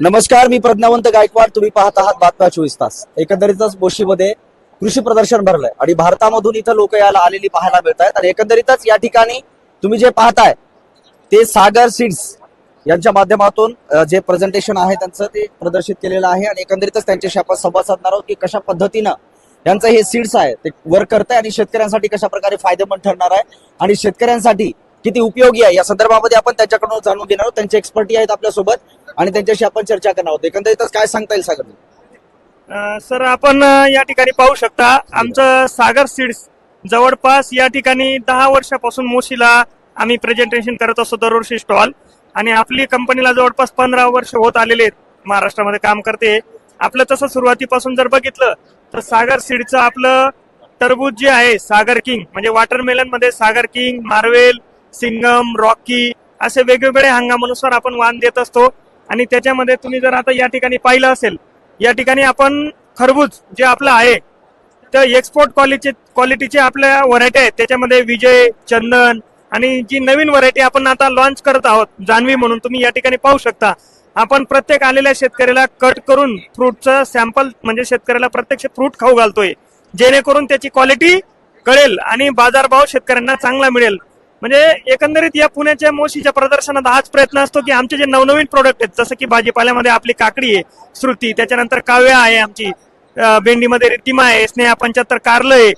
नमस्कार मी प्रज्ञावंत गायकवाड. तुम्ही पाहत आहात बातम्या चोवीस तास. एकंदरीतच बोशीमध्ये कृषी प्रदर्शन भरलंय आणि भारतामधून इथं लोक याला आलेली पाहायला मिळत आहेत आणि एकंदरीतच या ठिकाणी तुम्ही जे पाहताय ते सागर सीड्स यांच्या माध्यमातून जे प्रेझेंटेशन आहे त्यांचं ते प्रदर्शित केलेलं आहे. आणि एकंदरीतच त्यांच्याशी आपण संवाद साधणार आहोत की कशा पद्धतीनं यांचं हे सीड्स आहे ते वर्क करत आहे आणि शेतकऱ्यांसाठी कशा प्रकारे फायदेमंद ठरणार आहे आणि शेतकऱ्यांसाठी किती उपयोगी आहे या संदर्भामध्ये आपण त्यांच्याकडून जाणून घेणार आहोत. त्यांचे एक्सपर्टी आहेत आपल्यासोबत. आणि त्यांच्याशी आपण चर्चा करणार आहोत. एकंदरीतच काय सांगता येईल सागर? सर आपण या ठिकाणी पाहू शकता आमचं सागर सीड्स जवळपास या ठिकाणी दहा वर्षापासून मोशीला आम्ही प्रेझेंटेशन करत असतो दरवर्षी स्टॉल आणि आपली कंपनीला जवळपास पंधरा वर्ष होत आलेले आहेत. महाराष्ट्रामध्ये काम करते. आपलं तसं सुरुवातीपासून जर बघितलं तर सागर सीडचं आपलं टरबूज जे आहे सागर किंग म्हणजे वॉटरमेलनमध्ये Sagar king Marvel Singham Rocky असे वेगवेगळे हंगामानुसार आपण वाण देत असतो. आणि त्याच्यामध्ये तुम्ही जर आता या ठिकाणी पाहिलं असेल या ठिकाणी आपण खरबूज जे आपलं आहे तर एक्सपोर्ट क्वालिटी क्वालिटीचे आपल्या व्हरायटी आहेत. त्याच्यामध्ये विजय चंदन आणि जी नवीन व्हरायटी आपण आता लॉन्च करत आहोत जान्हवी म्हणून तुम्ही या ठिकाणी पाहू शकता. आपण प्रत्येक आलेल्या शेतकऱ्याला कट करून फ्रूटचं सॅम्पल म्हणजे शेतकऱ्याला प्रत्यक्ष फ्रूट खाऊ घालतोय. जेणेकरून त्याची क्वालिटी कळेल आणि बाजारभाव शेतकऱ्यांना चांगला मिळेल. म्हणजे एकंदरीत या पुण्याच्या मोशीच्या प्रदर्शनात हाच प्रयत्न असतो की आमचे जे नवनवीन प्रोडक्ट आहेत जसं की भाजीपाल्यामध्ये आपली काकडी आहे श्रुती त्याच्यानंतर काव्या आहे आमची भेंडीमध्ये रितिमा आहे स्नेहा पंच्याहत्तर कारलं आहे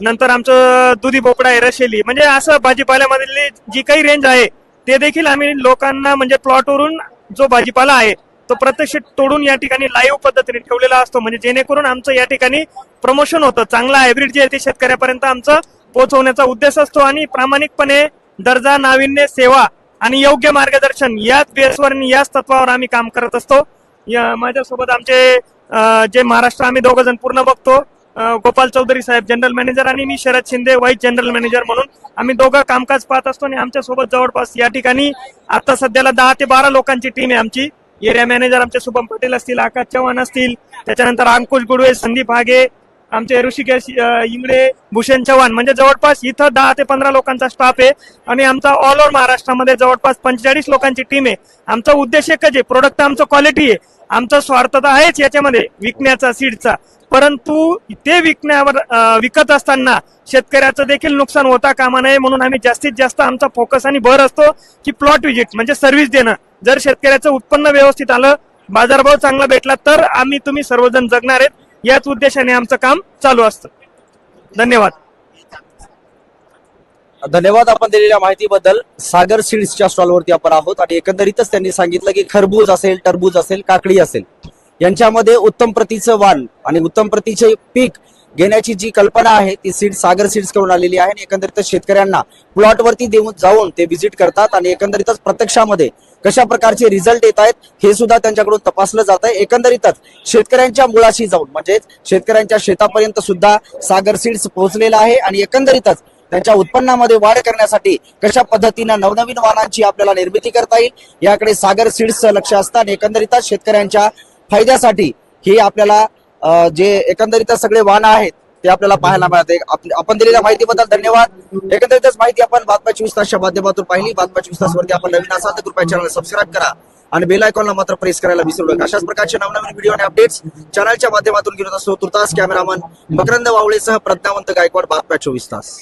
नंतर आमचं दुधी भोपळा आहे रशेली. म्हणजे असं भाजीपाल्यामधली जी काही रेंज आहे ते देखील आम्ही लोकांना म्हणजे प्लॉटवरून जो भाजीपाला आहे तो प्रत्यक्ष तोडून या ठिकाणी लाईव्ह पद्धतीने ठेवलेला असतो. म्हणजे जेणेकरून आमचं या ठिकाणी प्रमोशन होतं. चांगला हायब्रिड जे आहे ते शेतकऱ्यापर्यंत आमचं पोहोचवण्याचा उद्देश असतो आणि प्रामाणिकपणे दर्जा नाविन्य सेवा आणि योग्य मार्गदर्शन याच बेसवर आणि याच तत्वावर आम्ही काम करत असतो. या- माझ्यासोबत आमचे जे महाराष्ट्र आम्ही दोघ जण पूर्ण बघतो गोपाल चौधरी साहेब जनरल मॅनेजर आणि मी Sharad Shinde vice general manager म्हणून आम्ही दोघं कामकाज पाहत असतो आणि आमच्यासोबत जवळपास या ठिकाणी आता सध्याला दहा ते बारा लोकांची टीम आहे आमची. एरिया मॅनेजर आमचे शुभम पटेल असतील आकाश चव्हाण असतील त्याच्यानंतर अंकुश गुडवे संदीप हागे आमचे ऋषिकेश अं, इंगळे भूषण चव्हाण म्हणजे जवळपास इथं दहा ते पंधरा लोकांचा स्टाफ आहे. आणि आमचा ऑल ओव्हर महाराष्ट्रामध्ये जवळपास पंचेचाळीस लोकांची टीम आहे. आमचा उद्देश एकच आहे प्रोडक्ट आमचं क्वालिटी आहे. आमचा स्वार्थ तर आहेच याच्यामध्ये विकण्याचा सीडचा परंतु ते विकण्यावर विकत असताना शेतकऱ्याचं देखील नुकसान होता कामा नये म्हणून आम्ही जास्तीत जास्त आमचा फोकस आणि भर असतो की प्लॉट विजिट म्हणजे सर्व्हिस देणं. जर शेतकऱ्याचं उत्पन्न व्यवस्थित आलं बाजारभाव चांगला भेटला तर आम्ही तुम्ही सर्वजण जगणार आहेत. याच उद्देशाने आमचं काम चालू असतं. धन्यवाद. धन्यवाद आपण दिलेल्या माहितीबद्दल. सागर सीड्सच्या स्टॉलवरती आपण आहोत आणि एकंदरीतच त्यांनी सांगितलं की खरबूज असेल टरबूज असेल काकडी असेल यांच्यामध्ये उत्तम प्रतीचं वाण आणि उत्तम प्रतीचे पीक घेण्याची जी कल्पना आहे ती सीड सागर सीड्सकडून आलेली आहे आणि एकंदरीतच शेतकऱ्यांना प्लॉटवरती देऊन जाऊन ते व्हिजिट करतात आणि एकंदरीतच प्रत्यक्षामध्ये कशा प्रकारचे रिझल्ट येत आहेत हे सुद्धा त्यांच्याकडून तपासलं जात आहे एकंदरीतच शेतकऱ्यांच्या मुळाशी जाऊन म्हणजेच शेतकऱ्यांच्या शेतापर्यंत सुद्धा सागर सीड्स पोहोचलेला आहे आणि एकंदरीतच त्यांच्या उत्पन्नामध्ये वाढ करण्यासाठी कशा पद्धतीनं नवनवीन वाहनांची आपल्याला निर्मिती करता येईल याकडे सागर सीड्सचं लक्ष असतं आणि एकंदरीतच शेतकऱ्यांच्या फायद्यासाठी हे आपल्याला जे एकंदरीतच सगळे वाहनं आहेत ते आपल्याला पाहायला मिळते. आपण दिलेल्या माहितीबद्दल धन्यवाद. एकंदरीतच माहिती आपण बातम्या चोवीस तासच्या माध्यमातून पाहिली. बातम्या चोवीस तासवरती आपण नवीन असाल तर कृपया चॅनल सबस्क्राईब करा आणि बेल आयकॉनला मात्र प्रेस करायला विसरू नका. अशाच प्रकारचे नवनवीन व्हिडिओ आणि अपडेट्स चॅनलच्या माध्यमातून घेऊन असतो तुर्तास कॅमेरामन मकरंद वावळेसह प्रज्ञावंत गायकवाड बातम्या चोवीस तास